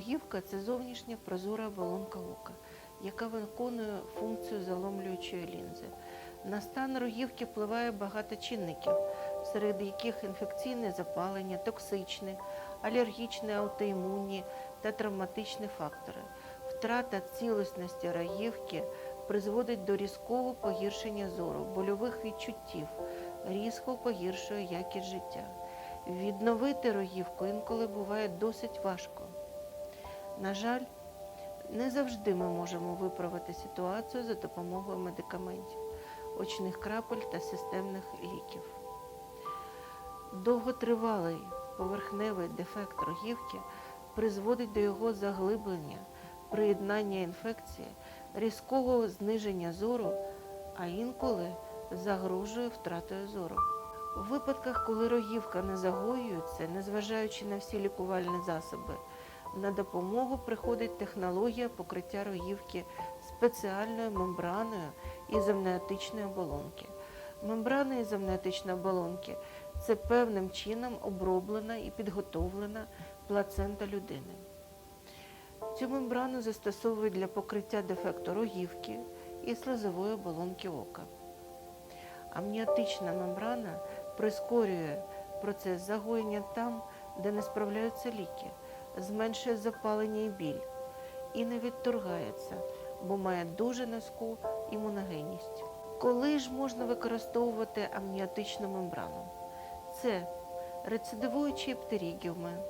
Рогівка це зовнішня прозора оболонка ока, яка виконує функцію заломлюючої лінзи. На стан рогівки впливає багато чинників, серед яких інфекційне запалення, токсичні, алергічні, аутоімунні та травматичні фактори. Втрата цілісності рогівки призводить до різкого погіршення зору, больових відчуттів, різко погіршує якість життя. Відновити рогівку інколи буває досить важко. На жаль, не завжди ми можемо виправити ситуацію за допомогою медикаментів, очних крапель та системних ліків. Довготривалий поверхневий дефект рогівки призводить до його заглиблення, приєднання інфекції, різкого зниження зору, а інколи загрожує втратою зору. У випадках, коли рогівка не загоюється, незважаючи на всі лікувальні засоби, на допомогу приходить технологія покриття рогівки спеціальною мембраною ізомнеотичної оболонки. Мембрана ізомнеотичної оболонки це певним чином оброблена і підготовлена плацента людини. Цю мембрану застосовують для покриття дефекту рогівки і слизової оболонки ока. Амніотична мембрана прискорює процес загоєння там, де не справляються ліки, зменшує запалення і біль і не відторгається, бо має дуже низьку імуногенність. Коли ж можна використовувати амніотичну мембрану? Це рецидивуючі птерігіуми,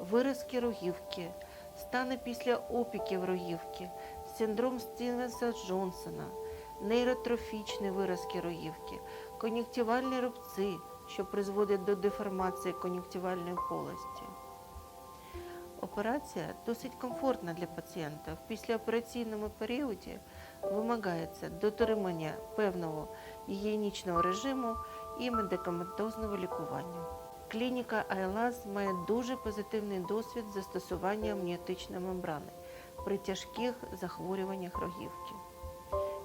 виразки рогівки, стани після опіків рогівки, синдром Стівенса Джонсона, нейротрофічні виразки рогівки, кон'юнктивальні рубці, що призводять до деформації кон'юнктивальної полості. Операція досить комфортна для пацієнта. В післяопераційному періоді вимагається дотримання певного гігієнічного режиму і медикаментозного лікування. Клініка Айлаз має дуже позитивний досвід застосування амніотичної мембрани при тяжких захворюваннях рогівки.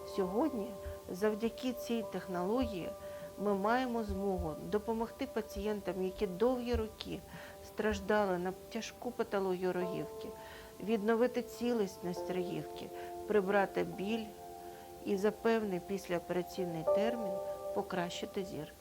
Сьогодні, завдяки цій технології, ми маємо змогу допомогти пацієнтам, які довгі роки страждали на тяжку патологію рогівки, відновити цілісність рогівки, прибрати біль і за певний післяопераційний термін покращити зір.